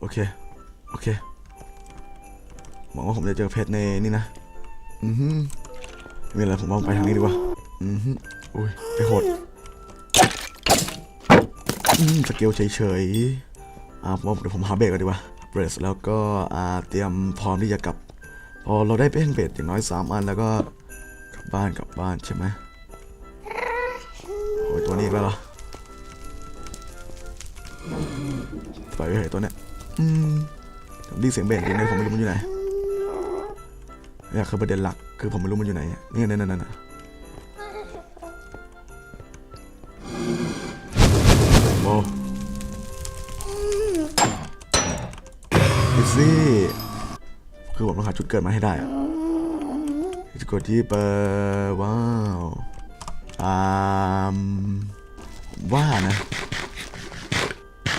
โอเค โอเคหวังว่าผมจะเจอเพชรในนี่นะ อือฮึไม่มีอะไรผมว่าไปทางนี้ดีกว่า อือฮึอุ้ยไปโหดอืมสเกลเฉยๆอ่าผมว่าเดี๋ยวผมหาเบรกก่อนดีกว่า เบรสแล้วก็อ่าเตรียมพร้อมที่จะกลับ พอเราได้เป้งเบ็ดอย่างน้อยสามอันแล้วก็กลับบ้านกลับบ้านใช่ไหมโอ้ยตัวนี้อีกแล้วเหรอไปไปเหยตัวเนี้ย อืมด้ยินเสียงเบสจริงเลยผมไม่รู้มันอยู่ไหนเนี่ยคือประเด็นหลักคือผมไม่รู้มันอยู่ไหนนี่นั่นนั่นนั่นโอ้ดิซี่คือผมต้องหาจุดเกิดมาให้ได้อะจุดเกิดที่เปิดว้าวอ่าว่านะ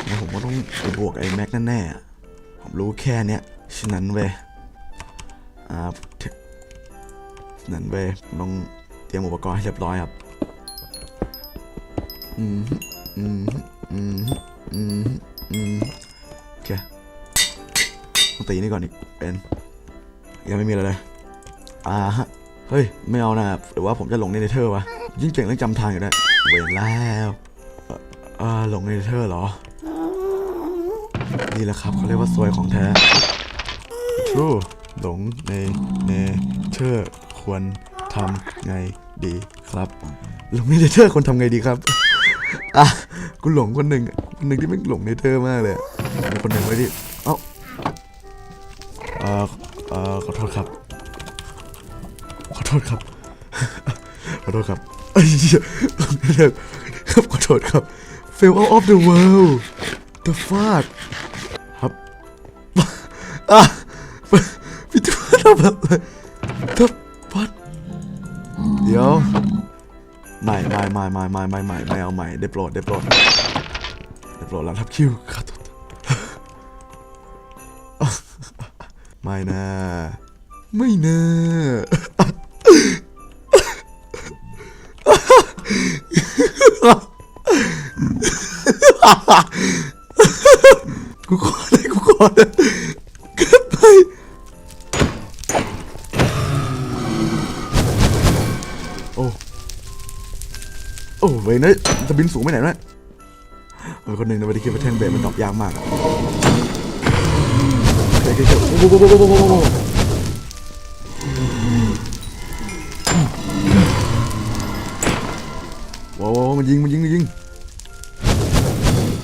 แล้วผมก็ต้องไปบวกไอ้แม็กแน่ๆผมรู้แค่เนี้ยฉะนั้นเว้ยอ่าฉะนั้นเว้ยต้องเตรียมอุปกรณ์ให้เรียบร้อยครับอืมอืมอืมอืมอืมโอเคต้องตีนี่ก่อนอีกเป็นยังไม่มีอะไรเลยอ่าฮะเฮ้ย ไม่เอานะหรือว่าผมจะหลงในเนเธอร์วะยิ่งเก่งเรื่องจำทางอยู่ได้วยเวรแล้วเอ่ออ่าหลงในเนเธอร์เหรอ นี่แหละครับเขาเรียกว่าซวยของแท้ True หลงในเนเธอร์ควรทำไงดีครับหลงในเนเธอร์ควรทำไงดีครับอะกูหลงคนหนึ่งคนหนึ่งที่ไม่หลงเนเธอมากเลยมีคนหนึ่งไว้ที่เอ้าเอ่อเอ่อขอโทษครับ ขอโทษครับ ขอโทษครับไอ้ยเหี้ยครับขอโทษครับ fail out of the world the fuck ครับอะพี่ตัวทำอะไรทับวัดเดี๋ยวไม่ไม่ไม่ไม่ไม่ไม่ไม่ไม่เอาใหม่ได้โปรดได้โปรดได้โปรดแล้วทับคิวขอโทษไม่นะไม่นะอเลย กูขอเลยเกิดไปโอ้โอ้เว้ยนะจะบินสูงไปไหนนะเออคนหนึ่งในวันที่คิดว่าแท่งเบสมันดอปยากมากอะเคโอเคโอเคโอ้โหโอ้โหโอ้โหโอ้โหว้าวมันยิงมันยิงมันยิง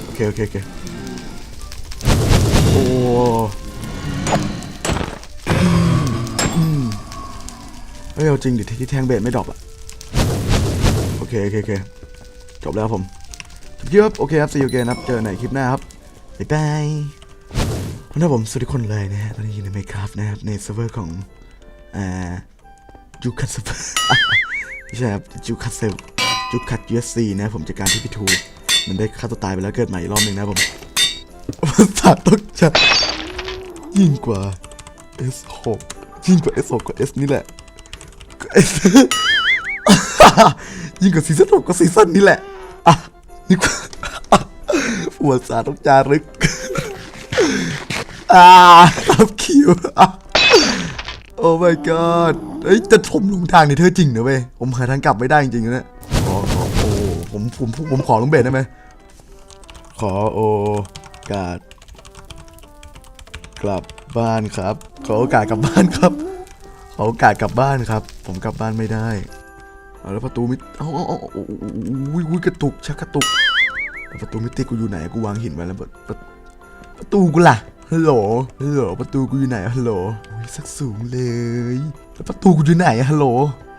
โอเคโอเคโอเค โอ้เฮ้ยเอาจริงดิที่แทงเบสไม่ดรอปอะโอเค โอเคโอเคจบแล้วผมจบคลิปครับโอเคครับ see you again ครับ เจอกันในคลิปหน้าครับบ๊ายบายวันนี้ผมสวัสดีทุกคนเลยนะฮะตอนนี้อยู่ในเมคครับนะครับ ในเซิร์ฟเวอร์ของอ่าจูคัตเซิร์ฟไม่ใช่ครับจูคัตเซิร์ฟจูคัตยูเอสซีนะผมจากการที่พี่ทูมันได้ฆ่าตัวตายไปแล้วเกิดใหม่อีกรอบหนึ่งนะผม ภาษาตกใจยิ่งกว่า S6 ยิ่งกว่า S6 กว่า S นี่แหละก็ S ยิ่งกว่าซีซั่น6กว่าซีซั่นนี่แหละอะยิ่งกว่าหัวสาต้องจารึกอ่าครับคิวโอ้ my god เอ้ยจะถมลงทางในเธอจริงเนะเว้ย ผมหาทางกลับไม่ได้จริงๆนะเนี่ยขอขอโอ้ผมผมผมผมขอลงเบสได้ไหมขอโอ กาส กลับบ้านครับ ขอโอกาสกลับบ้านครับ ขอโอกาสกลับบ้านครับ ผมกลับบ้านไม่ได้เอาแล้วประตูมิเอ้าเอาเอาอุ้ยอุ้ยกระตุกชักกระตุกประตูมิติกูอยู่ไหนกูวางหินไว้แล้วประประประตูกูล่ะฮัลโหลฮัลโหลประตูกูอยู่ไหนฮัลโหลสักสูงเลยแล้วประตูกูอยู่ไหนฮัลโหล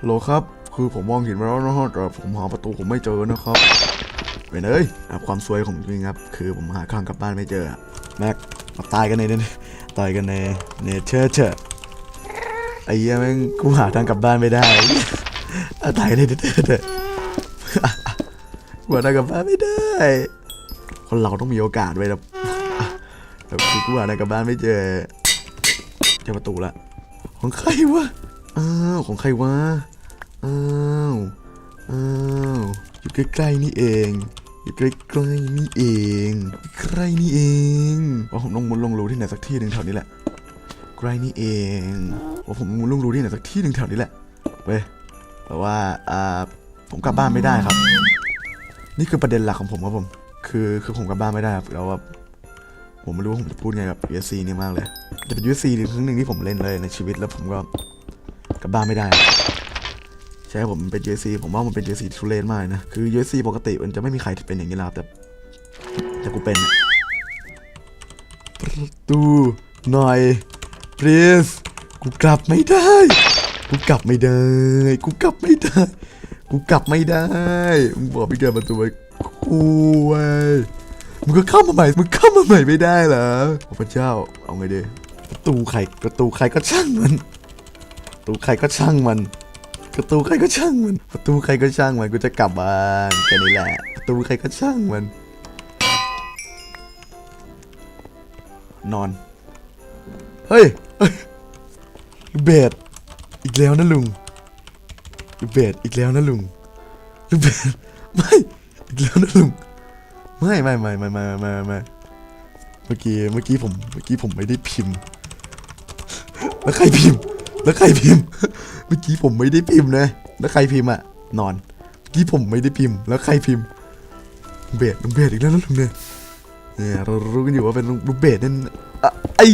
ฮัลโหลครับ คือผมมองเห็นมาแล้วนะฮะแต่ผมหาประตูผมไม่เจอนะครับ เวนเอ้ยอะความซวยของจริงครับ คือผมหาข้างกลับบ้านไม่เจอแม็กมาตายกันในนั้ตายกันในเนเธอร์เชอร์ไอ้เหี้ยแม่งกูหาทางกลับบ้านไม่ได้อะตายกันในเนเธอร์เชอร์กูหาทางกลับบ้านไม่ได้ คนเราต้องมีโอกาสไว้แบบอะแบบกูหาทางกลับบ้านไม่เจอเจอประตูละของใครวะอ้าวของใครวะอ้าวอ้าวอยู่ใกล้ๆนี่เอง อยู่ใกล้ๆนี่เองใกล้นี่เองว่าผมลงมุนลงรูที่ไหนสักที่หนึ่งแถวนี้แหละใกล้นี่เองว่าผมมุนลงรูที่ไหนสักที่หนึ่งแถวนี้แหละเว้ยแต่ว่าอ่าผมกลับบ้านไม่ได้ครับ นี่คือประเด็นหลักของผมครับผม คือคือผมกลับบ้านไม่ได้ครับแล้วว่าผมไม่รู้ว่าผมจะพูดไงกับ USC นี่มากเลย จะเป็น USC ครั้งหนึ่งที่ผมเล่นเลยในชีวิตแล้วผมก็กลับบ้านไม่ได้ ใช่ผมเป็น USC ผมว่ามันเป็น USC ที่ทุเรศมากนะ คือ USC ปกติมันจะไม่มีใครเป็นอย่างนี้หรอกแต่แต่กูเป็นประตูหน่อย please กูกลับไม่ได้ กูกลับไม่ได้ กูกลับไม่ได้ กูกลับไม่ได้มึงบอกพี่เกิดประตูไว้กูเว้มึงก็เข้ามาใหม่ มึงเข้ามาใหม่ไม่ได้เหรอพระเจ้า เอาไงดีประตูใครประตูใครก็ช่างมันประตูใครก็ช่างมัน ประตูใครก็ช่างมัน ประตูใครก็ช่างมันกูจะกลับบ้านแค่นี้แหละ ประตูใครก็ช่างมัน นอน เฮ้ยเฮ้ยเบสอีกแล้วนะลุงลูกเบสอีกแล้วนะลุงลูกเบสไม่อีกแล้วนะลุงไม่ไม่ไม่ไม่ไม่ไม่ไม่เมื่อกี้เมื่อกี้ผมเมื่อกี้ผมไม่ได้พิมพ์ แล้วใครพิมพ์ แล้วใครพิมพ์ มื่อกี้ผมไม่ได้พิมพ์นะแล้วใครพิมพ์อะนอนเมื่อกี้ผมไม่ได้พิมพ์ แล้วใครพิมพ์ลุงเบสลุงเบสอีกแล้วนะลุงเนี่ยเนี่ยเรารู้กันอยู่ว่าเป็นลุงเบสนั่นอะไอ้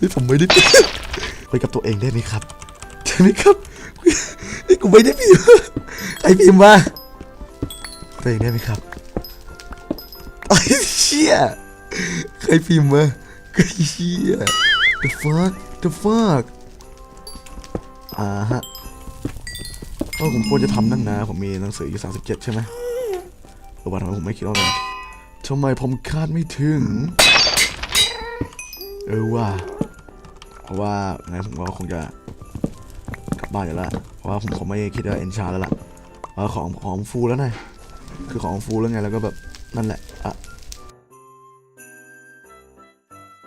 นี่ผมไม่ได้พิมพ์ไปกับตัวเองได้ไหมครับใช่ไหมครับนี่กูไม่ได้พิมพ์ใครพิมพ์มาตัวเองได้ไหมครับไอ้เชี่ยใครพิมพ์มาไอ้เชี่ย the fuck the fuck อ่าฮะก็ผมควรจะทำนั่นนะ ผมมีหนังสืออยู่37 ใช่ไหมเออวันทำไมผมไม่คิดว่ามันทำไมผมคาดไม่ถึง เออว่า เพราะว่าไงผมก็คงจะกลับบ้านอยู่แล้วเพราะว่าผมคงไม่คิดว่าเอนชาแล้วล่ะเพราะของของฟูแล้วไงคือของฟูแล้วไงแล้วก็แบบนั่นแหละอะ